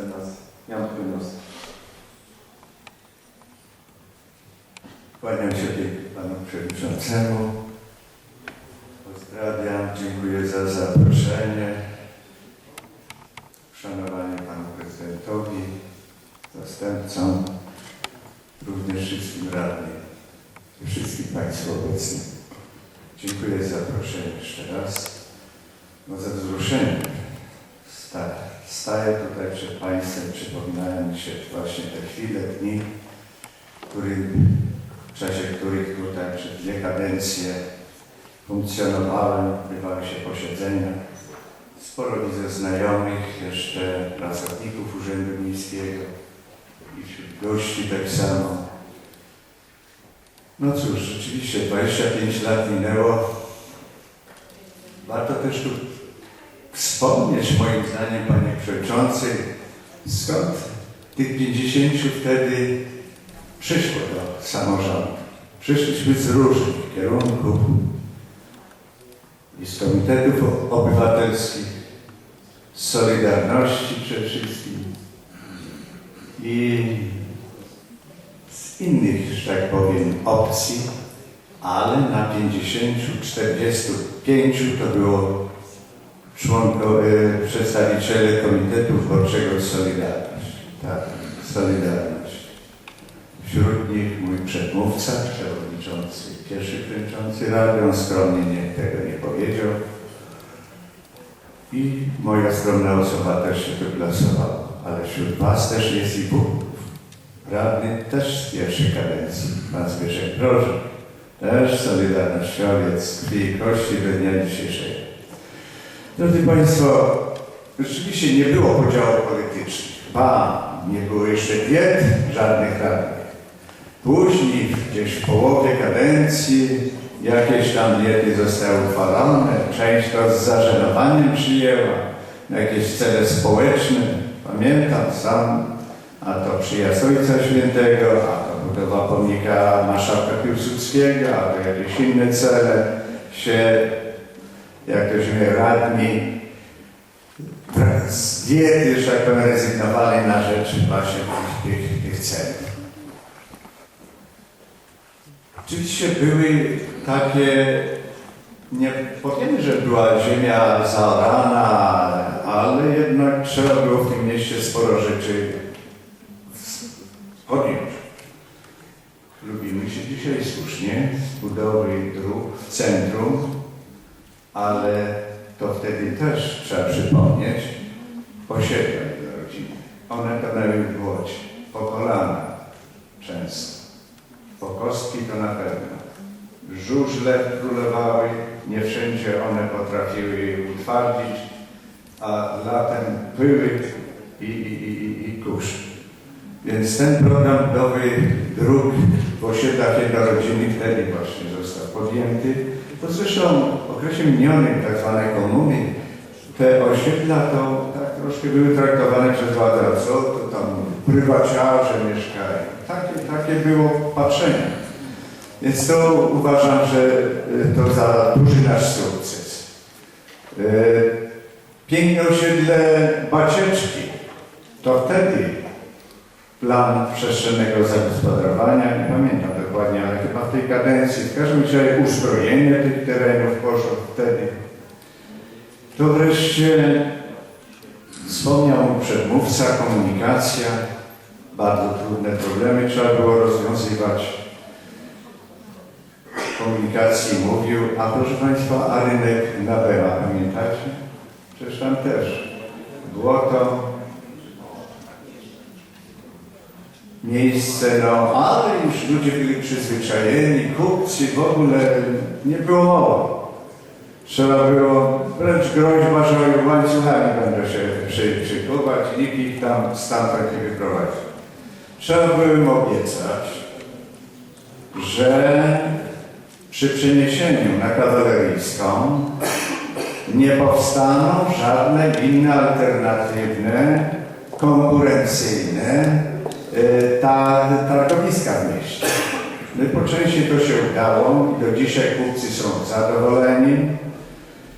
mecenas Jan Prynos. Kłaniam się panu przewodniczącemu. Pozdrawiam, dziękuję za zaproszenie. Szanowanie panu prezydentowi, zastępcom, również wszystkim radnym i wszystkim państwu obecnym. Dziękuję za zaproszenie jeszcze raz. No ze wzruszeniem sta, staję tutaj przed państwem, przypominają mi się właśnie te chwile, dni, którym w czasie których tutaj przez dwie kadencje funkcjonowałem, odbywały się posiedzenia. Sporo widzę znajomych, jeszcze pracowników Urzędu Miejskiego i wśród gości tak samo. No cóż, rzeczywiście 25 lat minęło. Warto też tu wspomnieć moim zdaniem, Panie Przewodniczący, skąd tych 50 wtedy przyszło do samorządu. Przyszliśmy z różnych kierunków i z komitetów obywatelskich, z Solidarności przede wszystkim i z innych, że tak powiem, opcji, ale na 50, 45 to było członko, e, przedstawiciele Komitetu Wyborczego Solidarność. Tak, Solidarność. Wśród nich mój przedmówca, przewodniczący, pierwszy przewodniczący Rady, on skromnie nie, tego nie powiedział. I moja skromna osoba też się tu glasowała, ale wśród Was też jest i Bóg. Radny też z pierwszej kadencji, pan Zbyszek Prożek, też Solidarnościowiec krwi i kości do dnia dzisiejszego. Drodzy Państwo, rzeczywiście nie było podziałów politycznych. Ba, nie było jeszcze diet żadnych radnych. Później, gdzieś w połowie kadencji, jakieś tam diety zostały uchwalone. Część to z zażenowaniem przyjęła. Jakieś cele społeczne. Pamiętam sam, a to przyjazd Ojca Świętego, a to budowa pomnika marszałka Piłsudskiego, a to jakieś inne cele się, jak mówi, radni z diety, że tak powiem, rezygnowali na rzecz właśnie tych, tych celów. Oczywiście były takie, nie powiemy, że była ziemia zaorana, ale jednak trzeba było w tym mieście sporo rzeczy podjąć. Lubimy się dzisiaj słusznie z budowy dróg w centrum, ale to wtedy też trzeba przypomnieć osiedla rodziny. One tonęły w błocie, po kolana często. Pokostki to na pewno. Żużle królowały, nie wszędzie one potrafiły je utwardzić, a latem pyły i, i, i, i kurz. Więc ten program budowy dróg w osiedlach jednorodzinnych wtedy właśnie został podjęty. To zresztą w okresie minionym, tak zwanej komuny, te osiedla to tak troszkę były traktowane przez władzę, co to tam prywaciarze mieszkają. Takie, takie było patrzenie. Więc to uważam, że y, to za duży nasz sukces. Y, Piękne osiedle Bacieczki. To wtedy plan przestrzennego zagospodarowania, nie pamiętam dokładnie, ale chyba w tej kadencji, w każdym razie uzbrojenie tych terenów poszło wtedy. To wreszcie wspomniał przedmówca, komunikacja, bardzo trudne problemy trzeba było rozwiązywać. Komunikacji mówił, a proszę Państwa, a rynek Nabeła, pamiętacie? Przecież tam też błoto, miejsce, no ale już ludzie byli przyzwyczajeni, kupcy, w ogóle nie było mowy. Trzeba było, wręcz groźba, że łańcuchami będą się przy, przykuwać nikt ich tam stamtąd nie wyprowadzi. Trzeba było im obiecać, że przy przeniesieniu na kawaleryjską nie powstaną żadne inne alternatywne, konkurencyjne y, ta, targowiska w mieście. No i po części to się udało i do dzisiaj kupcy są zadowoleni.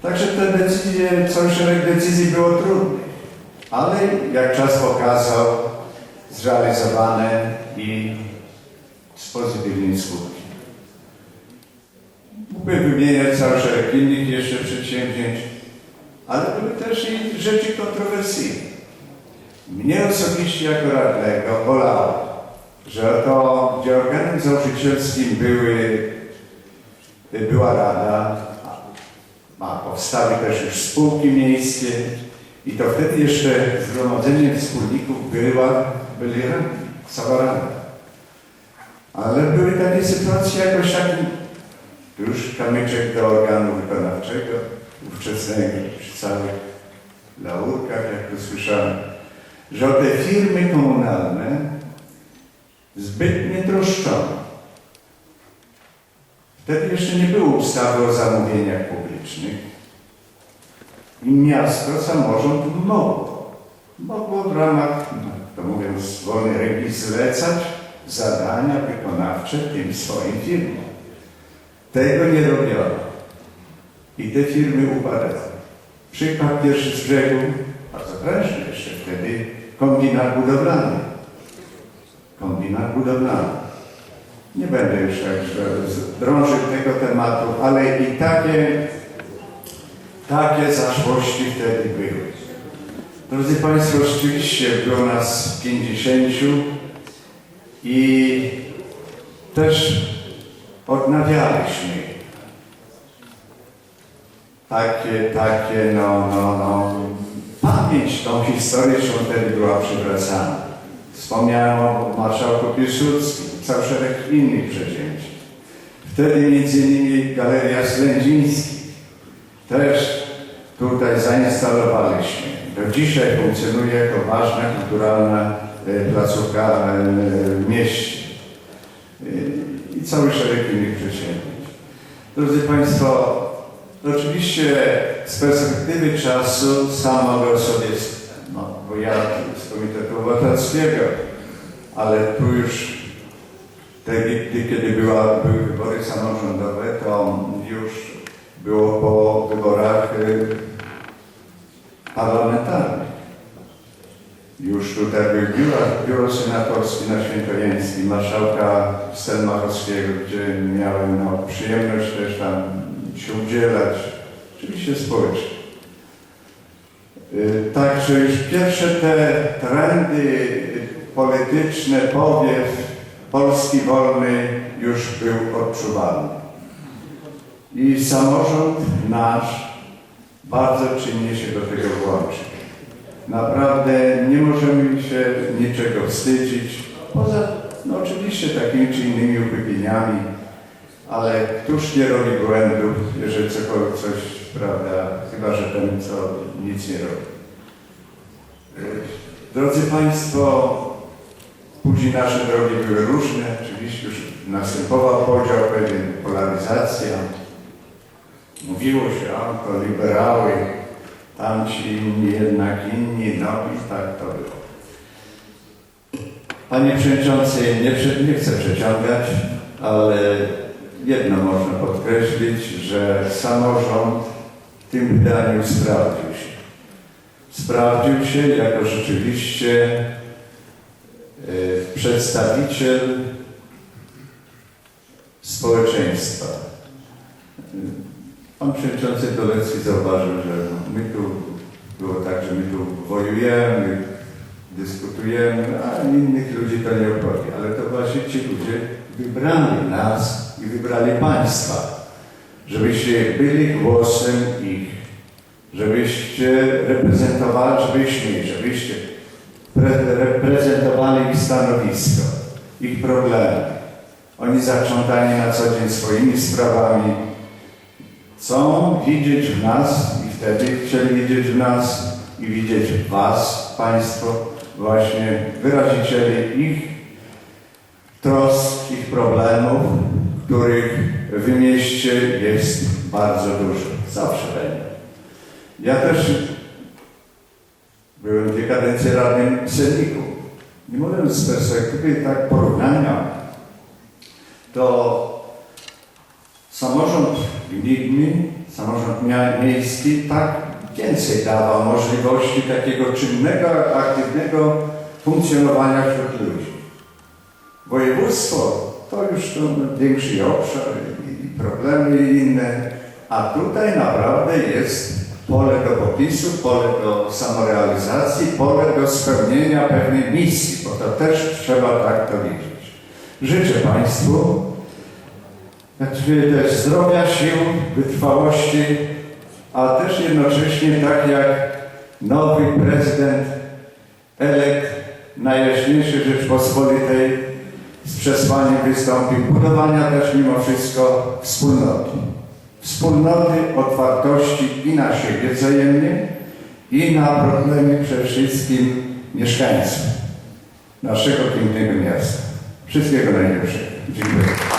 Także te decyzje, cały szereg decyzji było trudnych. ale jak czas pokazał, zrealizowane i z pozytywnymi skutki. Mógłbym wymieniać cały szereg innych jeszcze przedsięwzięć, ale były też i rzeczy kontrowersyjne. Mnie osobiście jako radnego bolało, że to, gdzie organem założycielskim były, była rada, a powstały też już spółki miejskie i to wtedy jeszcze zgromadzenie wspólników była, byli cała. Ale były takie sytuacje jakoś tak, już kamyczek do organu wykonawczego, ówczesnego, przy całych laurkach, jak to słyszałem, że o te firmy komunalne zbyt nie troszczono. Wtedy jeszcze nie było ustawy o zamówieniach publicznych i miasto, samorząd mogło. Mogło w ramach, no, to mówiąc, wolnej ręki zlecać zadania wykonawcze tym swoim firmom. Tego nie robiono. I te firmy upadały. Przykład pierwszy z brzegu, bardzo prężny jeszcze wtedy, kombinat budowlany. Kombinat budowlany. Nie będę już jakże drążył tego tematu, ale i takie, takie zaszłości wtedy były. Drodzy Państwo, rzeczywiście było nas 50 i też odnawialiśmy takie, takie, no, no, no, pamięć tą historyczną wtedy była przywracana. Wspomniałem o marszałku Piłsudskim, cały szereg innych przedsięwzięć. Wtedy między innymi Galeria Slędzińskich też tutaj zainstalowaliśmy. Do dzisiaj funkcjonuje jako ważna kulturalna e, placówka e, w mieście. I cały szereg innych przedsięwzięć. Drodzy Państwo, oczywiście z perspektywy czasu sam mogę sobie, no bo ja z Komitetu Obywatelskiego, ale tu już wtedy, kiedy była, były wybory samorządowe, to już było po wyborach y, parlamentarnych. Już tutaj był biuro, biuro senatorskie na Świętojańskim, marszałka Stelmachowskiego, gdzie miałem no, przyjemność też tam się udzielać, oczywiście społecznie. Y, Także już pierwsze te trendy polityczne, powiew Polski wolnej już był odczuwalny. I samorząd nasz bardzo czynnie się do tego włączył. Naprawdę nie możemy się niczego wstydzić, poza no oczywiście takimi czy innymi uchybieniami, ale któż nie robi błędów, jeżeli cokolwiek coś, prawda, chyba że ten, co nic nie robi. Drodzy Państwo, później nasze drogi były różne, oczywiście już następował podział, pewien polaryzacja. Mówiło się, a to liberały, tamci inni, jednak inni, no i tak to było. Panie Przewodniczący, nie, nie chcę przeciągać, ale jedno można podkreślić, że samorząd w tym wydaniu sprawdził się. Sprawdził się jako rzeczywiście e, przedstawiciel społeczeństwa. Pan Przewodniczący Dolecki zauważył, że my tu, było tak, że my tu wojujemy, dyskutujemy, a innych ludzi to nie obchodzi. Ale to właśnie ci ludzie wybrali nas i wybrali państwa, żebyście byli głosem ich, żebyście reprezentowali, żebyśmy, żebyście pre- reprezentowali ich stanowisko, ich problemy. Oni zaprzątani na co dzień swoimi sprawami, chcą widzieć w nas i wtedy chcieli widzieć w nas i widzieć w Was, Państwo, właśnie wyrazicieli ich trosk, ich problemów, których w mieście jest bardzo dużo. Zawsze będzie. Ja też byłem dwie kadencje radnym sejmiku. Nie mówiąc z perspektywy tak porównania, to samorząd gminny, samorząd miejski tak więcej dawał możliwości takiego czynnego, aktywnego funkcjonowania wśród ludzi. Województwo to już to większy obszar i- i problemy inne, a tutaj naprawdę jest pole do popisu, pole do samorealizacji, pole do spełnienia pewnej misji, bo to też trzeba tak to widzieć. Życzę Państwu znaczy też zdrowia, sił, wytrwałości, a też jednocześnie tak jak nowy prezydent elekt Najjaśniejszej Rzeczpospolitej z przesłaniem wystąpił budowania też mimo wszystko wspólnoty. Wspólnoty otwartości i na siebie wzajemnie, i na problemy przede wszystkim mieszkańców naszego pięknego miasta. Wszystkiego najlepszego. Dziękuję.